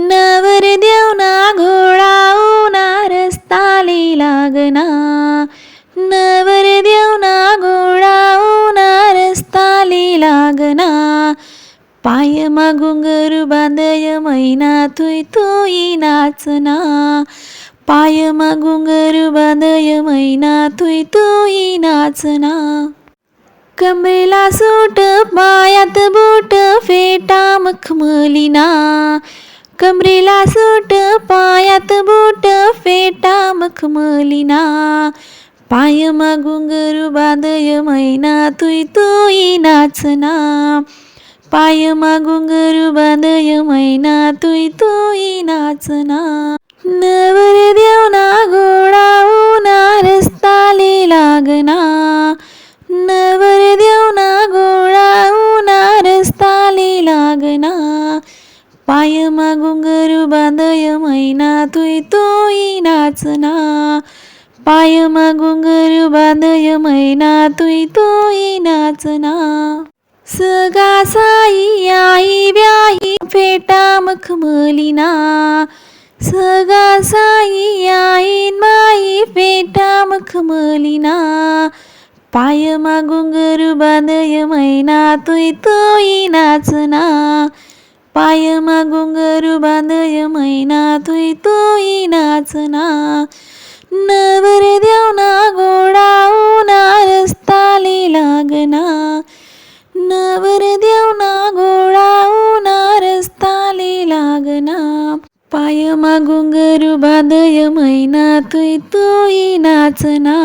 नवर देवना घोडा उना रस्ताले लागना. नवर देवना घोडा उना रस्ताले लागना. पायमा घुंगरू बांधय मैना तुई तुई नाचना. पायमा घुंगरू बांधय मैना तुई तुई नाचना. कमरेला सूट पायात बूट फेटा मखमलीना. कमरेला सूट पायात बोट फेटा मखमलीना पायमा घुंगरू बादय मैना तुई तुई नाचना. पायमा घुंगरू बादय मैना तुई तुई नाचना. नवर देवना घोडा उना रस्ताले लागना. नवर देवना घोडा उना रस्ताले लागना. पायमा घुंगरू बांधय मैना तुई तोई नाचना. पायमा घुंगरू बांधय मैना तुय तुई नाचना. सगा साई आई ब्याही फेटा मखमलीना. सगा साई आईन माई फेटा मखमलीना. पायमा घुंगरू बांधय मैना तुई तोई नाचना. पायमा घुंगरू बांधय मैना तुई तुई नाचना नवर देवना गोडा उना रस्ताली लागना नवर देवना गोडा उना रस्ताली लागना पायमा घुंगरू बांधय मैना तुई तुई नाचना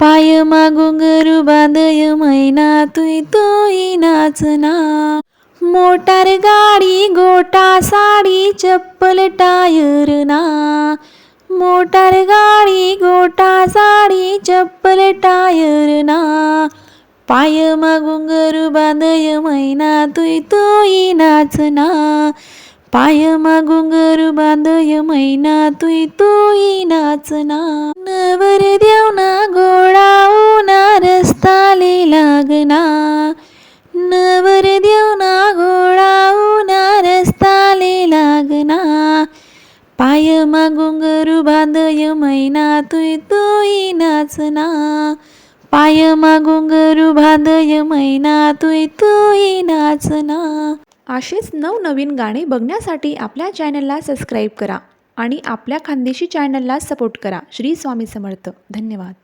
पायमा घुंगरू बांधय मैना तुई तुई नाचना मोटार गाडी गोटा साडी चप्पल टायर ना. मोटार गाडी गोटा साडी चप्पल टायर ना. पायमा घुंगरू बांधय मैना तुई तुई नाचना पायमा घुंगरू बांधय मैना तुई तुई नाचना मा घुंगरू बांधय मैना तुय तुई नाचना. पाय मा घुंगरू बांधय मैना तुय तुई नाचना. असेच नवनवीन गाणे बघण्यासाठी आपल्या चॅनलला सबस्क्राईब करा आणि आपल्या खानदेशी चॅनलला सपोर्ट करा. श्री स्वामी समर्थ. धन्यवाद.